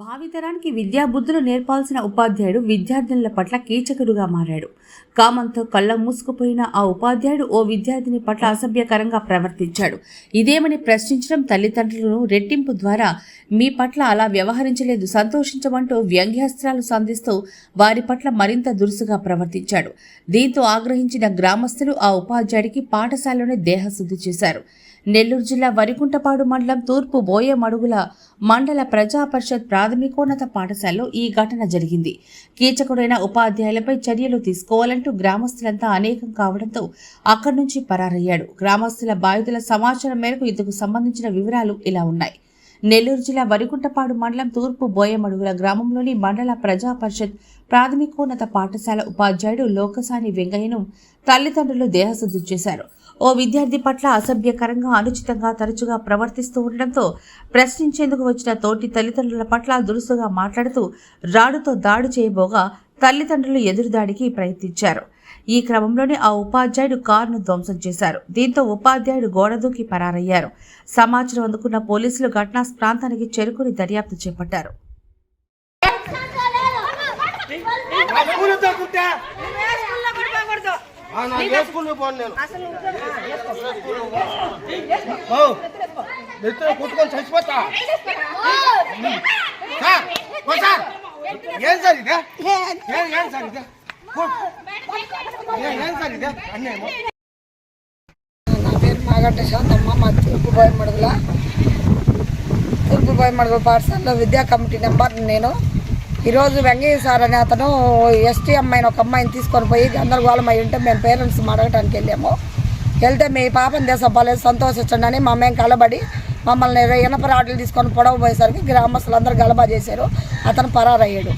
భావితరానికి విద్యాబుద్ధులు నేర్పాల్సిన ఉపాధ్యాయుడు విద్యార్థినుల పట్ల కీచకుడుగా మారాడు. కామంతో కళ్ళ మూసుకుపోయిన ఆ ఉపాధ్యాయుడు ఓ విద్యార్థిని పట్ల అసభ్యకరంగా ప్రవర్తించాడు. ఇదేమని ప్రశ్నించడం తల్లిదండ్రులను రెట్టింపు ద్వారా మీ పట్ల అలా వ్యవహరించలేదు సంతోషించమంటూ వ్యంగ్యాస్త్రాలు సంధిస్తూ వారి పట్ల మరింత దురుసుగా ప్రవర్తించాడు. దీంతో ఆగ్రహించిన గ్రామస్తులు ఆ ఉపాధ్యాయుడికి పాఠశాలలోనే దేహశుద్ధి చేశారు. నెల్లూరు జిల్లా వరికుంటపాడు మండలం తూర్పు బోయమడుగుల మండల ప్రజా పరిషత్ ప్రాథమికోన్నత పాఠశాలలో ఈ ఘటన జరిగింది. కీచకుడైన ఉపాధ్యాయులపై చర్యలు తీసుకోవాలంటూ గ్రామస్తులంతా అనేకం కావడంతో అక్కడి నుంచి పరారయ్యాడు. గ్రామస్తుల బాధితుల సమాచారం మేరకు ఇందుకు సంబంధించిన వివరాలు ఇలా ఉన్నాయి. నెల్లూరు జిల్లా వరికుంటపాడు మండలం తూర్పు బోయమడుగుల గ్రామంలోని మండల ప్రజా పరిషత్ ప్రాథమికోన్నత పాఠశాల ఉపాధ్యాయుడు లోకసాని వెంగయ్యను తల్లిదండ్రులు దేహశుద్ధి చేశారు. ఓ విద్యార్థి పట్ల అసభ్యకరంగా అనుచితంగా తరచుగా ప్రవర్తిస్తూ ఉండడంతో ప్రశ్నించేందుకు వచ్చిన తోటి తల్లిదండ్రుల పట్ల దురుసుగా మాట్లాడుతూ రాడుతో దాడి చేయబోగా తల్లిదండ్రులు ఎదురుదాడికి ప్రయత్నించారు. ఈ క్రమంలోనే ఆ ఉపాధ్యాయుడు కారును ధ్వంసం చేశారు. దీంతో ఉపాధ్యాయుడు గోడ దూకి పరారయ్యారు. సమాచారం అందుకున్న పోలీసులు ఘటనా ప్రాంతానికి చేరుకుని దర్యాప్తు చేపట్టారు. నెత్తిన కొట్టుకొని చచ్చిపోతా. సార్ ఏం సార్ ఇదే? ఏం ఏం సార్ ఇదే. ఏ- ఏం సార్ ఇదే? అన్నేమో నా పేరు మాగంట శాంతమ్మ. మా తూర్పు మడుగుల తూర్పు మడుగుల పాఠశాలలో విద్యా కమిటీ నెంబర్ నేను. ఈరోజు వెంకయ్య సార్ అనే అతను ఎస్టీ అమ్మాయిని ఒక అమ్మాయిని తీసుకొని పోయి గందరగోళం అయి ఉంటే మేము పేరెంట్స్ అడగటానికి వెళ్ళాము. వెళ్తే మీ పాపం దేశం పోలేదు సంతోషించండి అని మా మేము కలబడి మమ్మల్ని ఇనప రాడ్లు తీసుకొని పొడవ పోయేసరికి గ్రామస్తులందరూ గలబా చేశారు. అతను పరారయ్యాడు.